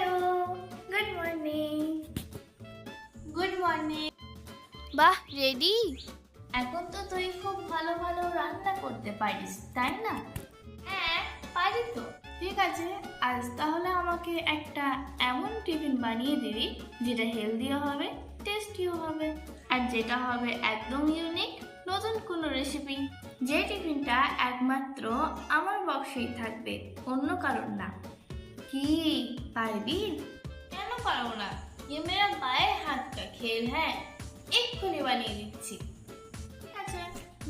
Hello good morning good morning বাহ ready এখন তো তুই খুব ভালো ভালো রান্না করতে পারিস তাই না? হ্যাঁ পারি তো। ঠিক আছে আজ তাহলে আমাকে একটা এমন টিফিন বানিয়ে দিবি যেটা হেলদিও হবে টেস্টিও হবে আর যেটা হবে একদম ইউনিক নতুন কোনো রেসিপি যে টিফিনটা একমাত্র আমার বক্সেই থাকবে অন্য কারণ না। কি পারবি কেন পারবো না ये मेरा बाएं हाथ का खेल है এক্ষুনি বানিয়ে দিচ্ছি আচ্ছা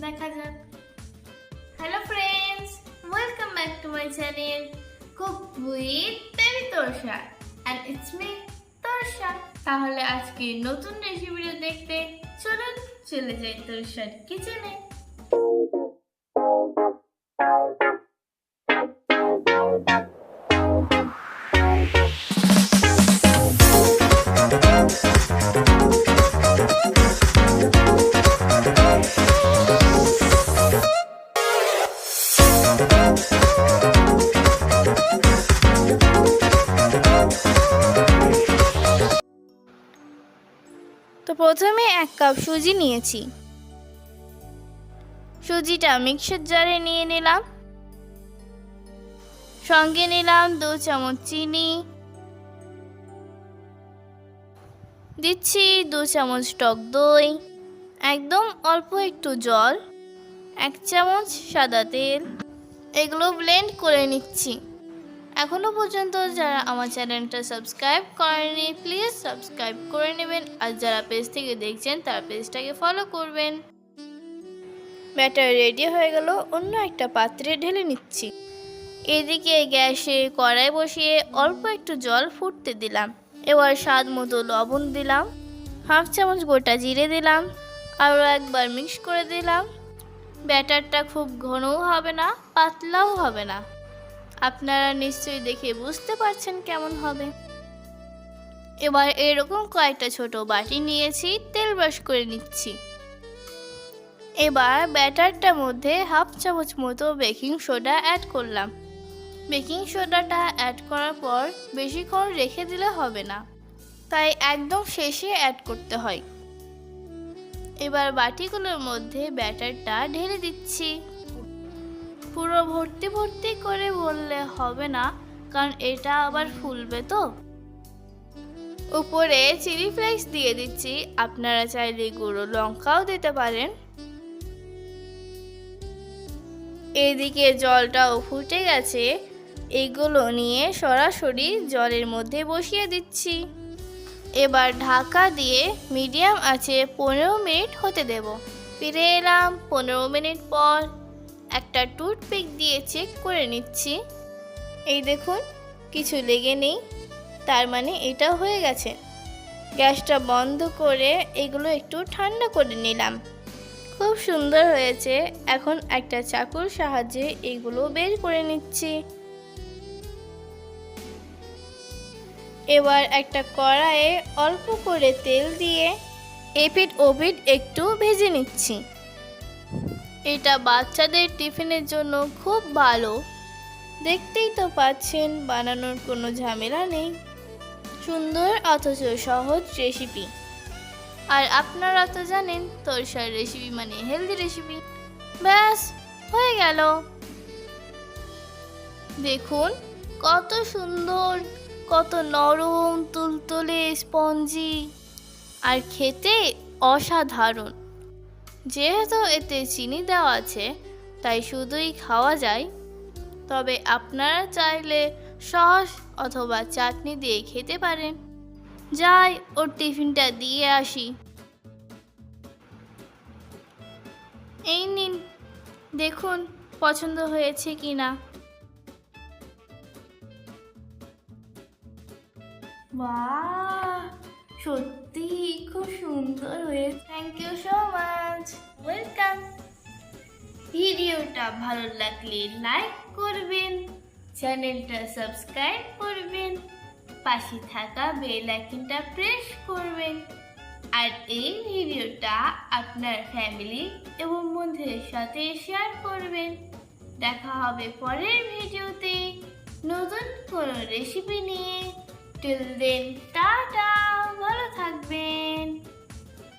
দেখা যাক hello friends welcome back to my channel cook with baby Torsa and it's me Torsa তাহলে আজকে নতুন রেসিপিটা দেখতে চলুন চলে যাই তোরসার কিচেনে প্রথমে এক কাপ সুজি নিয়েছি। সুজিটা মিক্সার জারে নিয়ে নিলাম। সঙ্গে নিলাম দু চামচ চিনি। দিচ্ছি দু চামচ টক দই, একদম অল্প একটু জল, এক চামচ সাদা তেল। এগুলো ব্লেন্ড করে নিচ্ছি। এখনও পর্যন্ত যারা আমার চ্যানেলটা সাবস্ক্রাইব করেনি প্লিজ সাবস্ক্রাইব করে নেবেন। আর যারা পেজ থেকে দেখছেন তারা পেজটাকে ফলো করবেন। ব্যাটার রেডি হয়ে গেল অন্য একটা পাত্রে ঢেলে নিচ্ছি। এদিকে গ্যাসে কড়াই বসিয়ে অল্প একটু জল ফুটতে দিলাম। এবার স্বাদ মতো লবণ দিলাম হাফ চামচ গোটা জিরে দিলাম আরও একবার মিক্স করে দিলাম। ব্যাটারটা খুব ঘনও হবে না পাতলাও হবে না। আপনারা নিশ্চয়ই দেখে বুঝতে পারছেন কেমন হবে। এবার এরকম কয়েকটা ছোট বাটি নিয়েছি, তেল ব্রাশ করে নিচ্ছি। এবার ব্যাটারটার মধ্যে হাফ চামচ মতো বেকিং সোডা অ্যাড করলাম। বেকিং সোডাটা অ্যাড করার পর বেশিক্ষণ রেখে দিলে হবে না, তাই একদম শেষে অ্যাড করতে হয়। এবার বাটিগুলোর মধ্যে ব্যাটারটা ঢেলে দিচ্ছি। পুরো ভর্তি ভর্তি করে বললে হবে না, কারণ এটা আবার ফুলবে তো। উপরে চিলি ফ্লেক্স দিয়ে দিচ্ছি, আপনারা চাইলে গুঁড়ো লঙ্কাও দিতে পারেন। এদিকে জলটাও ফুটে গেছে, এগুলো নিয়ে সরাসরি জলের মধ্যে বসিয়ে দিচ্ছি। এবার ঢাকা দিয়ে মিডিয়াম আছে পনেরো মিনিট হতে দেব। ফিরে এলাম পনেরো মিনিট পর। একটা টুথপিক দিয়ে চেক করে নিচ্ছি। এই দেখুন, কিছু লেগে নেই। তার মানে এটা হয়ে গেছে। গ্যাসটা বন্ধ করে এগুলো একটু ঠান্ডা করে নিলাম। খুব সুন্দর হয়েছে। এখন একটা চাকুর সাহায্যে এগুলো বের করে নিচ্ছি। এবার একটা কড়াইয়ে অল্প করে তেল দিয়ে এপিট ওপিট একটু ভেজে নিচ্ছি। এটা বাচ্চাদের টিফিনের জন্য খুব ভালো। দেখতেই তো পাচ্ছেন, বানানোর কোনো ঝামেলা নেই। সুন্দর অথচ সহজ রেসিপি আর আপনারা তো জানেন, তরসার রেসিপি মানে হেলদি রেসিপি ব্যাস, হয়ে গেল। দেখুন, কত সুন্দর, কত নরম, তুলতুলে স্পঞ্জি। আর খেতে অসাধারণ। যেহেতু এতে চিনি দেওয়া আছে তাই শুধুই খাওয়া যায়। তবে আপনারা চাইলে সস অথবা চাটনি দিয়ে খেতে পারেন। যাই ওর টিফিনটা দিয়ে আসি। এই নিন দেখুন পছন্দ হয়েছে কি না সত্যি খুব সুন্দর হয়েছে। থ্যাংক ইউ সো ওয়েলকাম ভিডিওটা ভালো লাগলে লাইক করবেন, চ্যানেলটা সাবস্ক্রাইব করবেন, পাশে থাকা বেল আইকনটা প্রেস করবেন। আর এই ভিডিওটা আপনার ফ্যামিলি এবং বন্ধুদের সাথে শেয়ার করবেন। দেখা হবে পরের ভিডিওতে। নতুন কোনো রেসিপি নিয়ে। টিল দেন টাটা ভালো থাকবেন।